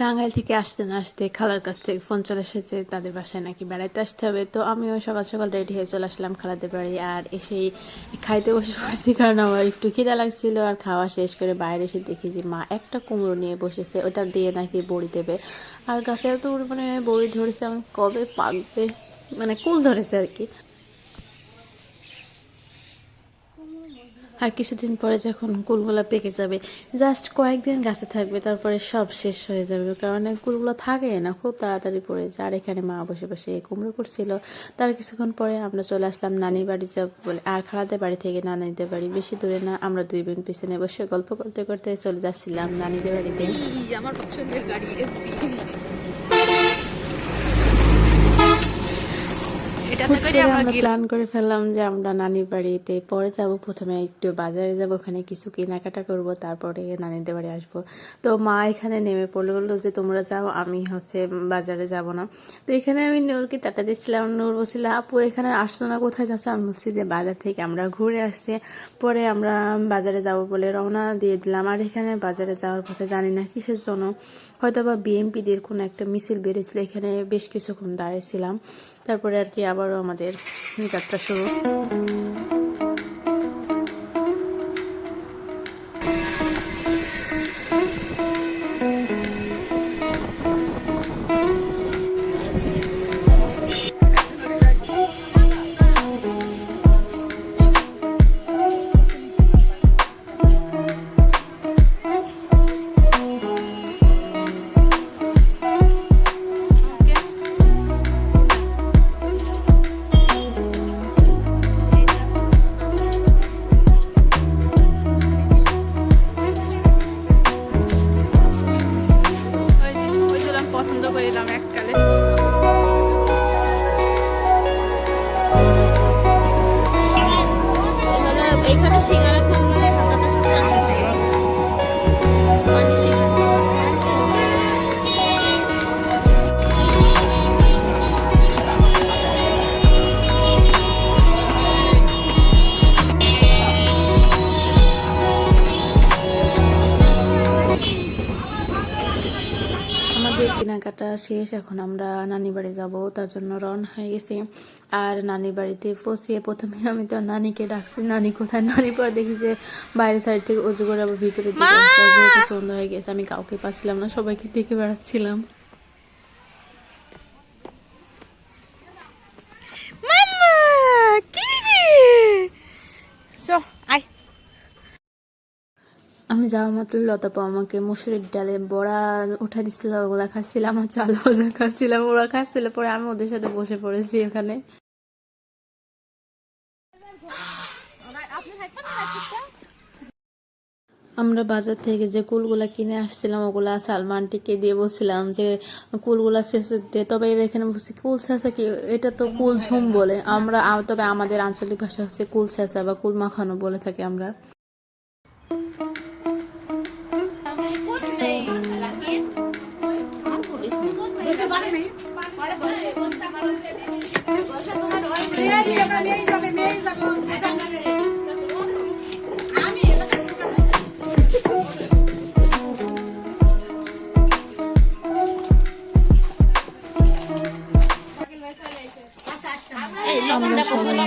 টাঙ্গাইল থেকে আসতে না আসতে খালার কাছ থেকে ফোন চলে এসেছে, তাদের বাসায় নাকি বেড়াইতে আসতে হবে। তো আমিও সকাল সকাল রেডি হয়ে চলে আসলাম খালাদের বাড়ি আর এসেই খাইতে বসে পড়েছি কারণ আমার একটু খিদা লাগছিল আর খাওয়া শেষ করে বাইরে এসে দেখি যে মা একটা কুমড়ো নিয়ে বসেছে, ওটা দিয়ে নাকি বড়ি দেবে। আর গাছে এত মানে বড়ি ধরেছে, আমি কবে পাকবে? মানে কুল ধরেছে আর কি। আর কিছুদিন পরে যখন কুলগুলো পেকে যাবে জাস্ট কয়েকদিন গাছে থাকবে, তারপরে সব শেষ হয়ে যাবে। কারণ কুলগুলো থাকে না, খুব তাড়াতাড়ি পড়ে যায়। আর এখানে মা বসে বসে কুমড়ো করছিল। তার কিছুক্ষণ পরে আমরা চলে আসলাম নানি বাড়ি যাব বলে। আর খালাদের বাড়ি থেকে নানিদের বাড়ি, বেশি দূরে না, আমরা দুই বোন পিছনে বসে গল্প করতে করতে চলে যাচ্ছিলাম নানিদের বাড়িতে। আমার পছন্দের গাড়ি হুট করে আমরা আমরা প্ল্যান করে ফেললাম যে আমরা নানির বাড়িতে পরে যাব প্রথমে একটু বাজারে যাব ওখানে কিছু কেনাকাটা করব তারপরে নানিদের বাড়ি আসব। তো মা এখানে নেমে পড়লে বলল যে তোমরা যাও আমি হচ্ছে বাজারে যাব না। তো এখানে আমি নূরকে টাটা দিচ্ছিলাম। নূর বলছিল আপু এখানে আসছো না কোথায় যাচ্ছ? আমি বলছি যে বাজার থেকে আমরা ঘুরে আসছি। পরে আমরা বাজারে যাব বলে রওনা দিয়ে দিলাম। আর এখানে বাজারে যাওয়ার পথে জানি না কিসের জন্য। হয়তো বা বিএমপিদের কোনো একটা মিছিল বেরিয়েছিল এখানে বেশ কিছুক্ষণ দাঁড়িয়েছিলাম তারপরে আর কি আবারও আমাদের যাত্রা শুরু। সিঙ্গারা ফুল মানে ঢাকাতে মানে সিঙ্গারা কেনাকাটা শেষ, এখন আমরা নানি বাড়ি যাব, তার জন্য রন হয়ে গেছে আর নানি বাড়িতে পৌঁছিয়ে প্রথমে আমি তো নানিকে ডাকছি, নানি কোথায় নানি পরে দেখি যে বাইরের সাইড থেকে উজু করে আবার ভিতরে দিকে। সন্ধ্যা হয়ে গেছে, আমি কাউকে পাচ্ছিলাম না, সবাইকে ডেকে বেড়াচ্ছিলাম আমি যাওয়া মাত্র লতাপা আমাকে মুসুরির ডালে বড়া উঠা দিছিল, ওগুলা খাচ্ছিলাম আর চাল ভাজা খাচ্ছিলাম ওরা খাচ্ছিল, পরে আমি ওদের সাথে বসে পড়েছি এখানে। আমরা বাজার থেকে যে কুলগুলা কিনে আসছিলাম, ওগুলা সালমানটিকে দিয়ে বলছিলাম যে, কুলগুলা শেষে দে, তবে এখানে বলছি, কুল শেষা কি? এটা তো কুল ঝুম বলে। আমরা তবে আমাদের আঞ্চলিক ভাষা হচ্ছে কুল শেষা বা কুল মাখানো বলে থাকি আমরা।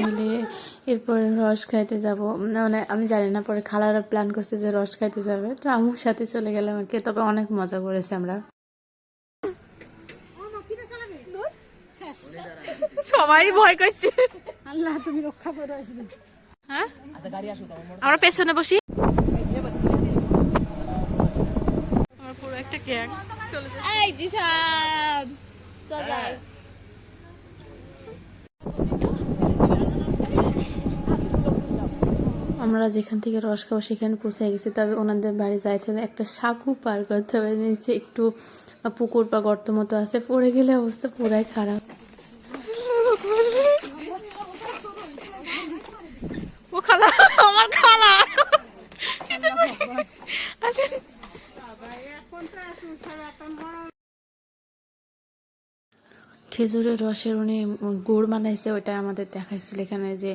মিলে এরপরে রস খাইতে যাব। মানে আমি জানি না, পরে খালারা প্ল্যান করছে যে রস খাইতে যাবে। তো আমার সাথে চলে গেলাম আর কি, তবে অনেক মজা করেছি আমরা। সবাই ভয় করছে। আল্লাহ তুমি রক্ষা করো হ্যাঁ? আমরা পেছনে বসি। আমরা পুরো একটা গ্যাং চলে যাচ্ছে। এই দিশান চল যাই। আমরা যেখান থেকে রস খাব সেখানে পৌঁছে গেছি তবে ওনাদের বাড়ি যাইতে একটা সাঁকু পার করতে হবে। নিচে একটু পুকুর বা গর্ত মতো আছে পড়ে গেলে অবস্থা পুরাই খারাপ ও খালা আমার খালা কিছু করি আসেন খেজুরের রসের উনি গুড় বানাইছে ওইটা আমাদের দেখাইছিল এখানে যে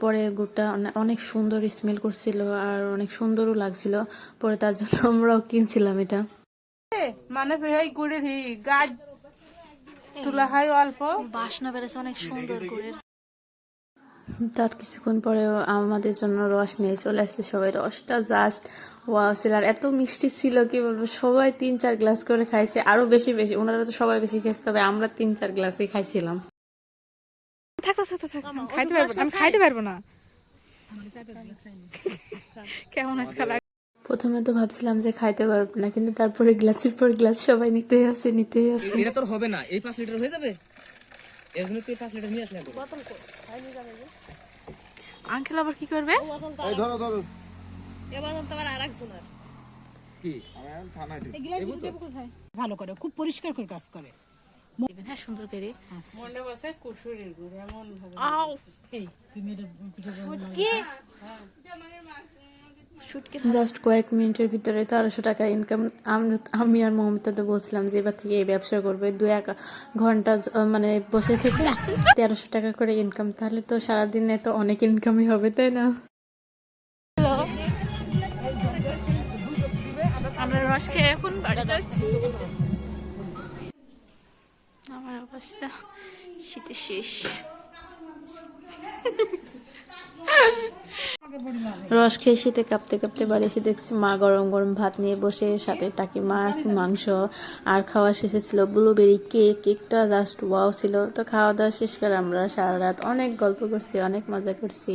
পরে গুড়টা অনেক সুন্দর স্মেল করছিল আর অনেক সুন্দরও লাগছিল। পরে তার জন্য আমরাও কিনছিলাম এটা। মানে ভাই গুড়ের হি গাছ। তুলা হয় অল্প। বাসনা বেড়েছে অনেক সুন্দর করে তার কিছুক্ষণ পরেও আমাদের জন্য রস নিয়ে চলে আসছে সবাই। রসটা জাস্ট ওয়াও ছিল। আর এত মিষ্টি ছিল কি বলব সবাই তিন চার গ্লাস করে খাইছে আরও বেশি বেশি। ওনারা তো সবাই বেশি খেয়েছে তবে আমরা তিন চার গ্লাসই খাইছিলাম। থাক থাক থাক খাইতে পারব আমি খাইতে পারব না। কেমন আজকে প্রথমে তো ভাবছিলাম যে খাইতে পারব না কিন্তু তারপরে গ্লাসের পর গ্লাস সবাই নিতেই আছে নিতেই আছে এটা তোর হবে না এই পাঁচ লিটার হয়ে যাবে? এর জন্য তুই পাঁচ লিটার নিয়ে আসলে আঙ্কেল আবার কি করবে? কি? ভালো করে খুব পরিষ্কার করে কাজ করে। হ্যাঁ সুন্দর করে। মনে বসে কুসুরির গুড় এমন ভাবে আও এই তুমি এটা শুটকে জাস্ট কয়েক মিনিটের ভিতরে তেরোশো টাকা ইনকাম আমি আর মমতা তো বলছিলাম যে এবার থেকে এই ব্যবসা করবে। দু এক ঘণ্টা মানে বসে থেকে তেরোশো টাকা করে ইনকাম তাহলে তো সারাদিনে তো অনেক ইনকামই হবে তাই না? আমরা রস খেয়ে এখন বাড়ি যাচ্ছি। আমার অবস্থা শীতে শেষ। রস খেয়ে শীতে কাঁপতে কাঁপতে বাড়ি এসে দেখছি মা গরম গরম ভাত নিয়ে বসে, সাথে টাকি মাছ, মাংস। আর খাওয়া শেষে ছিল ব্লুবেরি কেক কেকটা জাস্ট ওয়াও ছিল। তো খাওয়া দাওয়া শেষ করে আমরা সারা রাত অনেক গল্প করছি, অনেক মজা করছি।